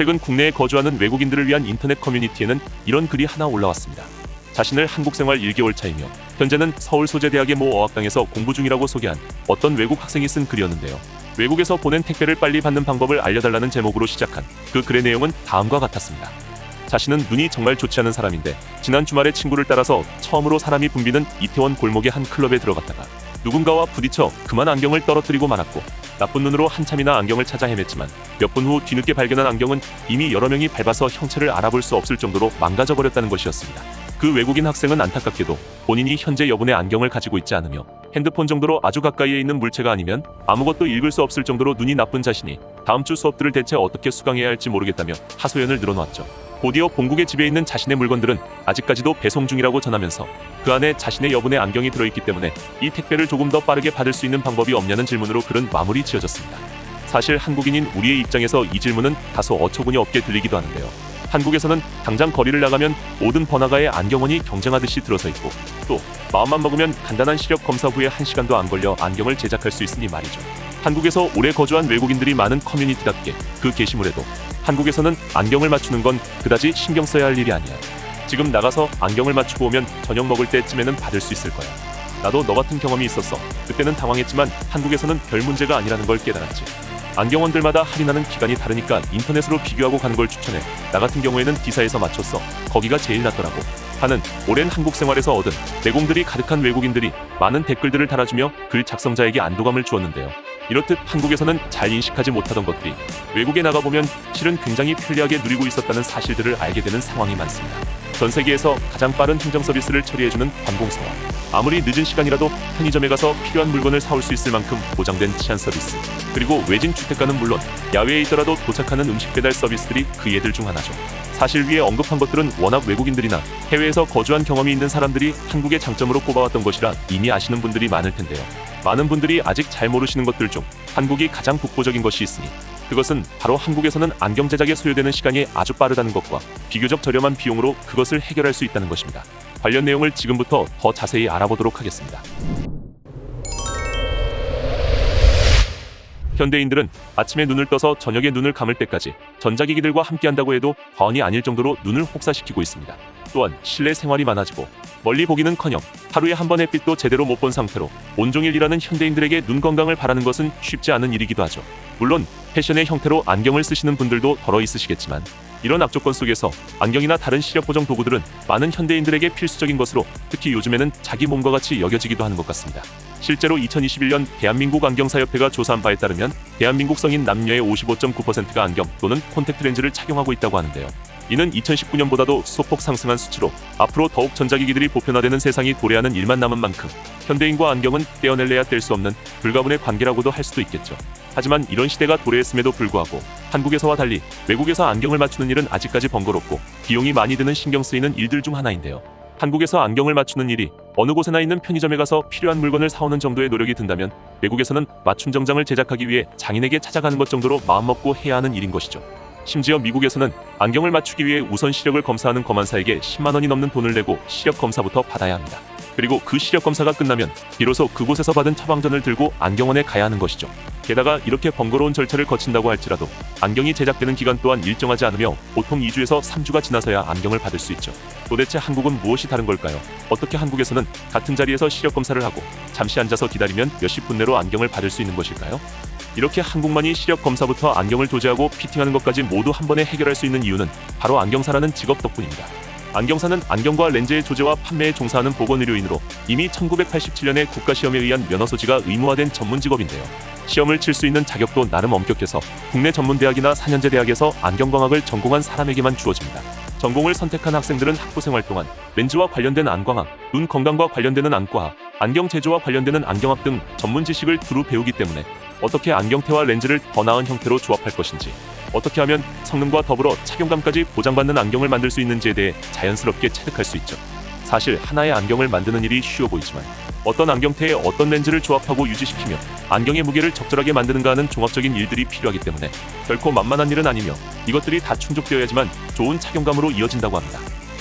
최근 국내에 거주하는 외국인들을 위한 인터넷 커뮤니티에는 이런 글이 하나 올라왔습니다. 자신을 한국 생활 1개월 차이며 현재는 서울 소재대학의 모 어학당에서 공부 중이라고 소개한 어떤 외국 학생이 쓴 글이었는데요. 외국에서 보낸 택배를 빨리 받는 방법을 알려달라는 제목으로 시작한 그 글의 내용은 다음과 같았습니다. 자신은 눈이 정말 좋지 않은 사람인데 지난 주말에 친구를 따라서 처음으로 사람이 붐비는 이태원 골목의 한 클럽에 들어갔다가 누군가와 부딪혀 그만 안경을 떨어뜨리고 말았고 나쁜 눈으로 한참이나 안경을 찾아 헤맸지만 몇 분 후 뒤늦게 발견한 안경은 이미 여러 명이 밟아서 형체를 알아볼 수 없을 정도로 망가져 버렸다는 것이었습니다. 그 외국인 학생은 안타깝게도 본인이 현재 여분의 안경을 가지고 있지 않으며 핸드폰 정도로 아주 가까이에 있는 물체가 아니면 아무것도 읽을 수 없을 정도로 눈이 나쁜 자신이 다음 주 수업들을 대체 어떻게 수강해야 할지 모르겠다며 하소연을 늘어놓았죠. 곧이어 본국의 집에 있는 자신의 물건들은 아직까지도 배송 중이라고 전하면서 그 안에 자신의 여분의 안경이 들어있기 때문에 이 택배를 조금 더 빠르게 받을 수 있는 방법이 없냐는 질문으로 글은 마무리 지어졌습니다. 사실 한국인인 우리의 입장에서 이 질문은 다소 어처구니 없게 들리기도 하는데요. 한국에서는 당장 거리를 나가면 모든 번화가에 안경원이 경쟁하듯이 들어서 있고 또 마음만 먹으면 간단한 시력 검사 후에 한시간도안 걸려 안경을 제작할 수 있으니 말이죠. 한국에서 오래 거주한 외국인들이 많은 커뮤니티답게 그 게시물에도 한국에서는 안경을 맞추는 건 그다지 신경 써야 할 일이 아니야. 지금 나가서 안경을 맞추고 오면 저녁 먹을 때쯤에는 받을 수 있을 거야. 나도 너 같은 경험이 있었어. 그때는 당황했지만 한국에서는 별 문제가 아니라는 걸 깨달았지. 안경원들마다 할인하는 기간이 다르니까 인터넷으로 비교하고 가는 걸 추천해. 나 같은 경우에는 디사에서 맞췄어. 거기가 제일 낫더라고. 하는 오랜 한국 생활에서 얻은 내공들이 가득한 외국인들이 많은 댓글들을 달아주며 글 작성자에게 안도감을 주었는데요. 이렇듯 한국에서는 잘 인식하지 못하던 것들이 외국에 나가보면 실은 굉장히 편리하게 누리고 있었다는 사실들을 알게 되는 상황이 많습니다. 전 세계에서 가장 빠른 행정 서비스를 처리해주는 관공서와 아무리 늦은 시간이라도 편의점에 가서 필요한 물건을 사올 수 있을 만큼 보장된 치안 서비스 그리고 외진 주택가는 물론 야외에 있더라도 도착하는 음식 배달 서비스들이 그 예들 중 하나죠. 사실 위에 언급한 것들은 워낙 외국인들이나 해외에서 거주한 경험이 있는 사람들이 한국의 장점으로 꼽아왔던 것이라 이미 아시는 분들이 많을 텐데요. 많은 분들이 아직 잘 모르시는 것들 중 한국이 가장 독보적인 것이 있으니 그것은 바로 한국에서는 안경 제작에 소요되는 시간이 아주 빠르다는 것과 비교적 저렴한 비용으로 그것을 해결할 수 있다는 것입니다. 관련 내용을 지금부터 더 자세히 알아보도록 하겠습니다. 현대인들은 아침에 눈을 떠서 저녁에 눈을 감을 때까지 전자기기들과 함께한다고 해도 과언이 아닐 정도로 눈을 혹사시키고 있습니다. 또한 실내 생활이 많아지고 멀리 보기는커녕 하루에 한 번 햇빛도 제대로 못 본 상태로 온종일 일하는 현대인들에게 눈 건강을 바라는 것은 쉽지 않은 일이기도 하죠. 물론 패션의 형태로 안경을 쓰시는 분들도 덜어 있으시겠지만 이런 악조건 속에서 안경이나 다른 시력 보정 도구들은 많은 현대인들에게 필수적인 것으로 특히 요즘에는 자기 몸과 같이 여겨지기도 하는 것 같습니다. 실제로 2021년 대한민국 안경사협회가 조사한 바에 따르면 대한민국 성인 남녀의 55.9%가 안경 또는 콘택트 렌즈를 착용하고 있다고 하는데요. 이는 2019년보다도 소폭 상승한 수치로 앞으로 더욱 전자기기들이 보편화되는 세상이 도래하는 일만 남은 만큼 현대인과 안경은 떼어낼래야 뗄 수 없는 불가분의 관계라고도 할 수도 있겠죠. 하지만 이런 시대가 도래했음에도 불구하고 한국에서와 달리 외국에서 안경을 맞추는 일은 아직까지 번거롭고 비용이 많이 드는 신경 쓰이는 일들 중 하나인데요. 한국에서 안경을 맞추는 일이 어느 곳에나 있는 편의점에 가서 필요한 물건을 사오는 정도의 노력이 든다면 외국에서는 맞춤 정장을 제작하기 위해 장인에게 찾아가는 것 정도로 마음먹고 해야 하는 일인 것이죠. 심지어 미국에서는 안경을 맞추기 위해 우선 시력을 검사하는 검안사에게 10만 원이 넘는 돈을 내고 시력 검사부터 받아야 합니다. 그리고 그 시력 검사가 끝나면 비로소 그곳에서 받은 처방전을 들고 안경원에 가야 하는 것이죠. 게다가 이렇게 번거로운 절차를 거친다고 할지라도 안경이 제작되는 기간 또한 일정하지 않으며 보통 2주에서 3주가 지나서야 안경을 받을 수 있죠. 도대체 한국은 무엇이 다른 걸까요? 어떻게 한국에서는 같은 자리에서 시력 검사를 하고 잠시 앉아서 기다리면 몇십 분 내로 안경을 받을 수 있는 것일까요? 이렇게 한국만이 시력 검사부터 안경을 도제하고 피팅하는 것까지 모두 한 번에 해결할 수 있는 이유는 바로 안경사라는 직업 덕분입니다. 안경사는 안경과 렌즈의 조제와 판매에 종사하는 보건의료인으로 이미 1987년에 국가시험에 의한 면허 소지가 의무화된 전문 직업인데요. 시험을 칠 수 있는 자격도 나름 엄격해서 국내 전문대학이나 4년제 대학에서 안경광학을 전공한 사람에게만 주어집니다. 전공을 선택한 학생들은 학부 생활 동안 렌즈와 관련된 안광학, 눈 건강과 관련되는 안과학, 안경 제조와 관련되는 안경학 등 전문 지식을 두루 배우기 때문에 어떻게 안경테와 렌즈를 더 나은 형태로 조합할 것인지, 어떻게 하면 성능과 더불어 착용감까지 보장받는 안경을 만들 수 있는지에 대해 자연스럽게 체득할 수 있죠. 사실 하나의 안경을 만드는 일이 쉬워 보이지만 어떤 안경테에 어떤 렌즈를 조합하고 유지시키며 안경의 무게를 적절하게 만드는가 하는 종합적인 일들이 필요하기 때문에 결코 만만한 일은 아니며 이것들이 다 충족되어야지만 좋은 착용감으로 이어진다고 합니다.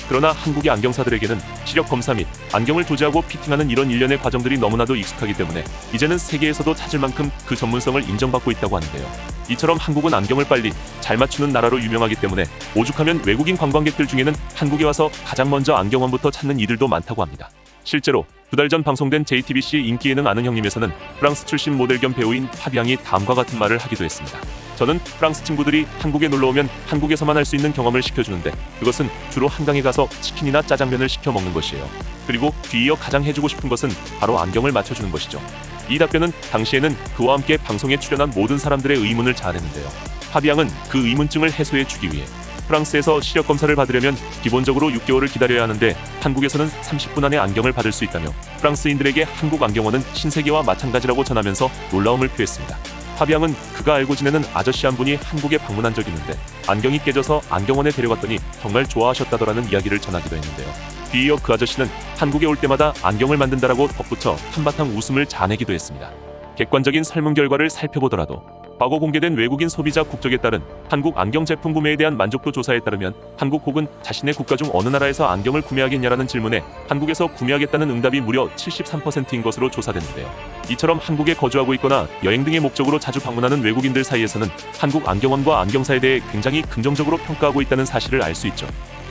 그러나 한국의 안경사들에게는 시력 검사 및 안경을 도제하고 피팅하는 이런 일련의 과정들이 너무나도 익숙하기 때문에 이제는 세계에서도 찾을 만큼 그 전문성을 인정받고 있다고 하는데요. 이처럼 한국은 안경을 빨리 잘 맞추는 나라로 유명하기 때문에 오죽하면 외국인 관광객들 중에는 한국에 와서 가장 먼저 안경원부터 찾는 이들도 많다고 합니다. 실제로 두 달 전 방송된 JTBC 인기 예능 아는 형님에서는 프랑스 출신 모델 겸 배우인 파비앙이 다음과 같은 말을 하기도 했습니다. 저는 프랑스 친구들이 한국에 놀러 오면 한국에서만 할 수 있는 경험을 시켜주는데 그것은 주로 한강에 가서 치킨이나 짜장면을 시켜 먹는 것이에요. 그리고 뒤이어 가장 해주고 싶은 것은 바로 안경을 맞춰주는 것이죠. 이 답변은 당시에는 그와 함께 방송에 출연한 모든 사람들의 의문을 자아내는데요. 파비앙은 그 의문증을 해소해 주기 위해 프랑스에서 시력 검사를 받으려면 기본적으로 6개월을 기다려야 하는데 한국에서는 30분 안에 안경을 받을 수 있다며 프랑스인들에게 한국 안경원은 신세계와 마찬가지라고 전하면서 놀라움을 표했습니다. 파비앙은 그가 알고 지내는 아저씨 한 분이 한국에 방문한 적이 있는데 안경이 깨져서 안경원에 데려갔더니 정말 좋아하셨다더라는 이야기를 전하기도 했는데요. 뒤이어 그 아저씨는 한국에 올 때마다 안경을 만든다라고 덧붙여 한바탕 웃음을 자내기도 했습니다. 객관적인 설문 결과를 살펴보더라도 과거 공개된 외국인 소비자 국적에 따른 한국 안경 제품 구매에 대한 만족도 조사에 따르면 한국 혹은 자신의 국가 중 어느 나라에서 안경을 구매하겠냐라는 질문에 한국에서 구매하겠다는 응답이 무려 73%인 것으로 조사됐는데요. 이처럼 한국에 거주하고 있거나 여행 등의 목적으로 자주 방문하는 외국인들 사이에서는 한국 안경원과 안경사에 대해 굉장히 긍정적으로 평가하고 있다는 사실을 알 수 있죠.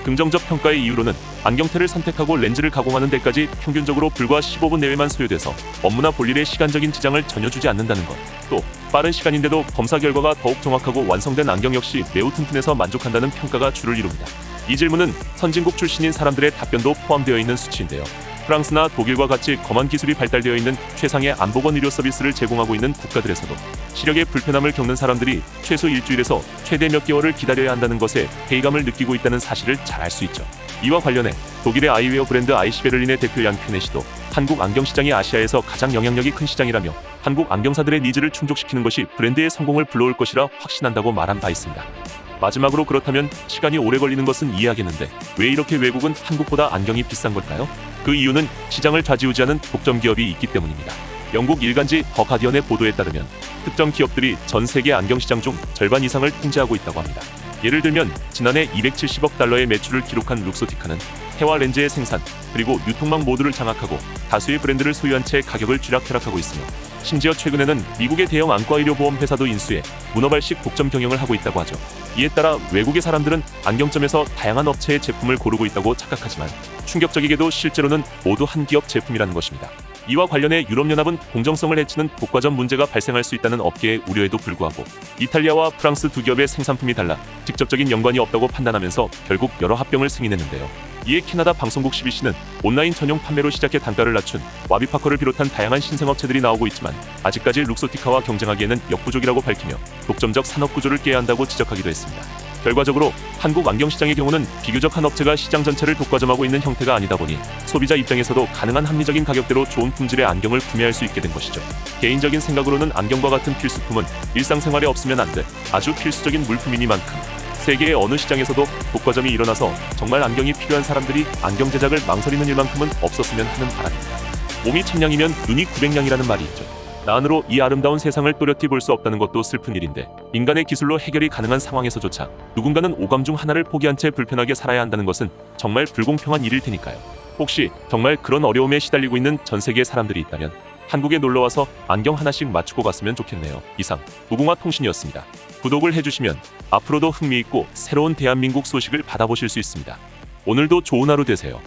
긍정적 평가의 이유로는 안경테를 선택하고 렌즈를 가공하는 데까지 평균적으로 불과 15분 내외만 소요돼서 업무나 볼일에 시간적인 지장을 전혀 주지 않는다는 것. 또 빠른 시간인데도 검사 결과가 더욱 정확하고 완성된 안경 역시 매우 튼튼해서 만족한다는 평가가 주를 이룹니다. 이 질문은 선진국 출신인 사람들의 답변도 포함되어 있는 수치인데요. 프랑스나 독일과 같이 검안 기술이 발달되어 있는 최상의 안보건 의료 서비스를 제공하고 있는 국가들에서도 시력에 불편함을 겪는 사람들이 최소 일주일에서 최대 몇 개월을 기다려야 한다는 것에 회의감을 느끼고 있다는 사실을 잘 알 수 있죠. 이와 관련해 독일의 아이웨어 브랜드 아이시베를린의 대표 양 큐네시도 한국 안경 시장이 아시아에서 가장 영향력이 큰 시장이라며 한국 안경사들의 니즈를 충족시키는 것이 브랜드의 성공을 불러올 것이라 확신한다고 말한 바 있습니다. 마지막으로 그렇다면 시간이 오래 걸리는 것은 이해하겠는데 왜 이렇게 외국은 한국보다 안경이 비싼 걸까요? 그 이유는 시장을 좌지우지하는 독점 기업이 있기 때문입니다. 영국 일간지 더 가디언의 보도에 따르면 특정 기업들이 전 세계 안경 시장 중 절반 이상을 통제하고 있다고 합니다. 예를 들면 지난해 270억 달러의 매출을 기록한 룩소티카는 해와 렌즈의 생산 그리고 유통망 모두를 장악하고 다수의 브랜드를 소유한 채 가격을 쥐락펴락하고 있으며 심지어 최근에는 미국의 대형 안과 의료 보험 회사도 인수해 문어발식 독점 경영을 하고 있다고 하죠. 이에 따라 외국의 사람들은 안경점에서 다양한 업체의 제품을 고르고 있다고 착각하지만 충격적이게도 실제로는 모두 한 기업 제품이라는 것입니다. 이와 관련해 유럽연합은 공정성을 해치는 독과점 문제가 발생할 수 있다는 업계의 우려에도 불구하고 이탈리아와 프랑스 두 기업의 생산품이 달라 직접적인 연관이 없다고 판단하면서 결국 여러 합병을 승인했는데요. 이에 캐나다 방송국 CBC는 온라인 전용 판매로 시작해 단가를 낮춘 와비파커를 비롯한 다양한 신생업체들이 나오고 있지만 아직까지 룩소티카와 경쟁하기에는 역부족이라고 밝히며 독점적 산업 구조를 깨야 한다고 지적하기도 했습니다. 결과적으로 한국 안경 시장의 경우는 비교적 한 업체가 시장 전체를 독과점하고 있는 형태가 아니다 보니 소비자 입장에서도 가능한 합리적인 가격대로 좋은 품질의 안경을 구매할 수 있게 된 것이죠. 개인적인 생각으로는 안경과 같은 필수품은 일상생활에 없으면 안 돼 아주 필수적인 물품이니만큼 세계의 어느 시장에서도 독과점이 일어나서 정말 안경이 필요한 사람들이 안경 제작을 망설이는 일만큼은 없었으면 하는 바람입니다. 몸이 천냥이면 눈이 구백냥이라는 말이 있죠. 난으로 이 아름다운 세상을 또렷이 볼 수 없다는 것도 슬픈 일인데 인간의 기술로 해결이 가능한 상황에서조차 누군가는 오감 중 하나를 포기한 채 불편하게 살아야 한다는 것은 정말 불공평한 일일 테니까요. 혹시 정말 그런 어려움에 시달리고 있는 전 세계의 사람들이 있다면 한국에 놀러 와서 안경 하나씩 맞추고 갔으면 좋겠네요. 이상 무궁화 통신이었습니다. 구독을 해주시면 앞으로도 흥미있고 새로운 대한민국 소식을 받아보실 수 있습니다. 오늘도 좋은 하루 되세요.